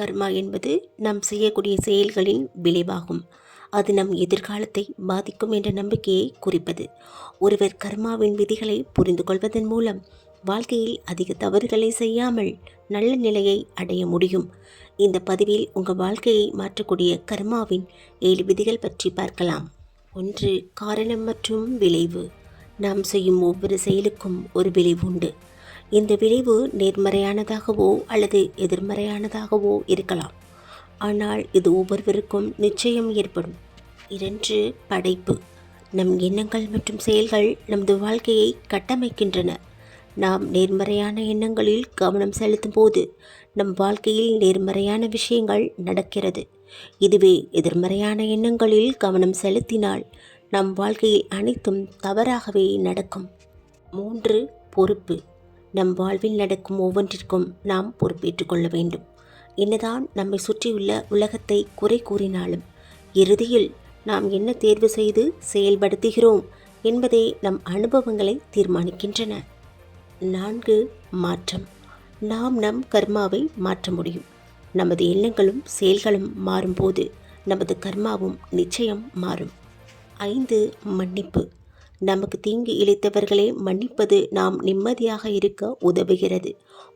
கர்மா என்பது நாம் செய்யக்கூடிய செயல்களின் விளைவாகும். அது நம் எதிர்காலத்தை பாதிக்கும் என்ற நம்பிக்கையை குறிப்பது. ஒருவர் கர்மாவின் விதிகளை புரிந்து கொள்வதன் மூலம் வாழ்க்கையில் அதிக தவறுகளை செய்யாமல் நல்ல நிலையை அடைய முடியும். இந்த பதிவில் உங்கள் வாழ்க்கையை மாற்றக்கூடிய கர்மாவின் ஏழு விதிகள் பற்றி பார்க்கலாம். ஒன்று காரணம் மற்றும் விளைவு. நாம் செய்யும் ஒவ்வொரு செயலுக்கும் ஒரு விளைவு உண்டு. இந்த விளைவு நேர்மறையானதாகவோ அல்லது எதிர்மறையானதாகவோ இருக்கலாம். ஆனால் இது ஒவ்வொருவருக்கும் நிச்சயம் ஏற்படும். இரண்டு படைப்பு. நம் எண்ணங்கள் மற்றும் செயல்கள் நமது வாழ்க்கையை கட்டமைக்கின்றன. நாம் நேர்மறையான எண்ணங்களில் கவனம் செலுத்தும் போது நம் வாழ்க்கையில் நேர்மறையான விஷயங்கள் நடக்கிறது. இதுவே எதிர்மறையான எண்ணங்களில் கவனம் செலுத்தினால் நம் வாழ்க்கையில் அனைத்தும் தவறாகவே நடக்கும். மூன்று பொறுப்பு. நம் வாழ்வில் நடக்கும் ஒவ்வொன்றிற்கும் நாம் பொறுப்பேற்றுக் கொள்ள வேண்டும். என்னதான் நம்மை சுற்றியுள்ள உலகத்தை குறை கூறினாலும் இறுதியில் நாம் என்ன தேர்வு செய்து செயல்படுத்துகிறோம் என்பதே நம் அனுபவங்களை தீர்மானிக்கின்றன. நான்கு மாற்றம். நாம் நம் கர்மாவை மாற்ற முடியும். நமது எண்ணங்களும் செயல்களும் மாறும்போது நமது கர்மாவும் நிச்சயம் மாறும். ஐந்து மன்னிப்பு. நமக்கு தீங்கு இழைத்தவர்களை மன்னிப்பது நாம் நிம்மதியாக இருக்க உதவுகிறது.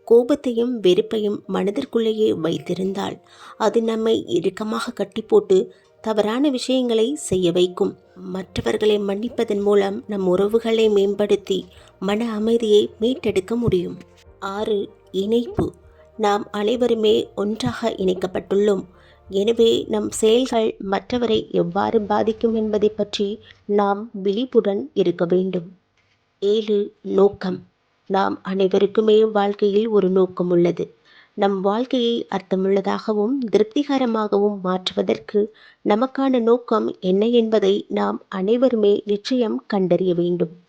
கோபத்தையும் வெறுப்பையும் மனதிற்குள்ளேயே வைத்திருந்தால் அது நம்மை இறுக்கமாக கட்டி போட்டு தவறான விஷயங்களை செய்ய வைக்கும். மற்றவர்களை மன்னிப்பதன் மூலம் நம் உறவுகளை மேம்படுத்தி மன அமைதியை மீட்டெடுக்க முடியும். ஆறு இணைப்பு. நாம் அனைவருமே ஒன்றாக இணைக்கப்பட்டுள்ளோம். எனவே நம் செயல்கள் மற்றவரை எவ்வாறு பாதிக்கும் என்பதை பற்றி நாம் விழிப்புடன் இருக்க வேண்டும். ஏழு நோக்கம். நாம் அனைவருக்குமே வாழ்க்கையில் ஒரு நோக்கம் உள்ளது. நம் வாழ்க்கையை அர்த்தமுள்ளதாகவும் திருப்திகரமாகவும் மாற்றுவதற்கு நமக்கான நோக்கம் என்ன என்பதை நாம் அனைவருமே நிச்சயம் கண்டறிய வேண்டும்.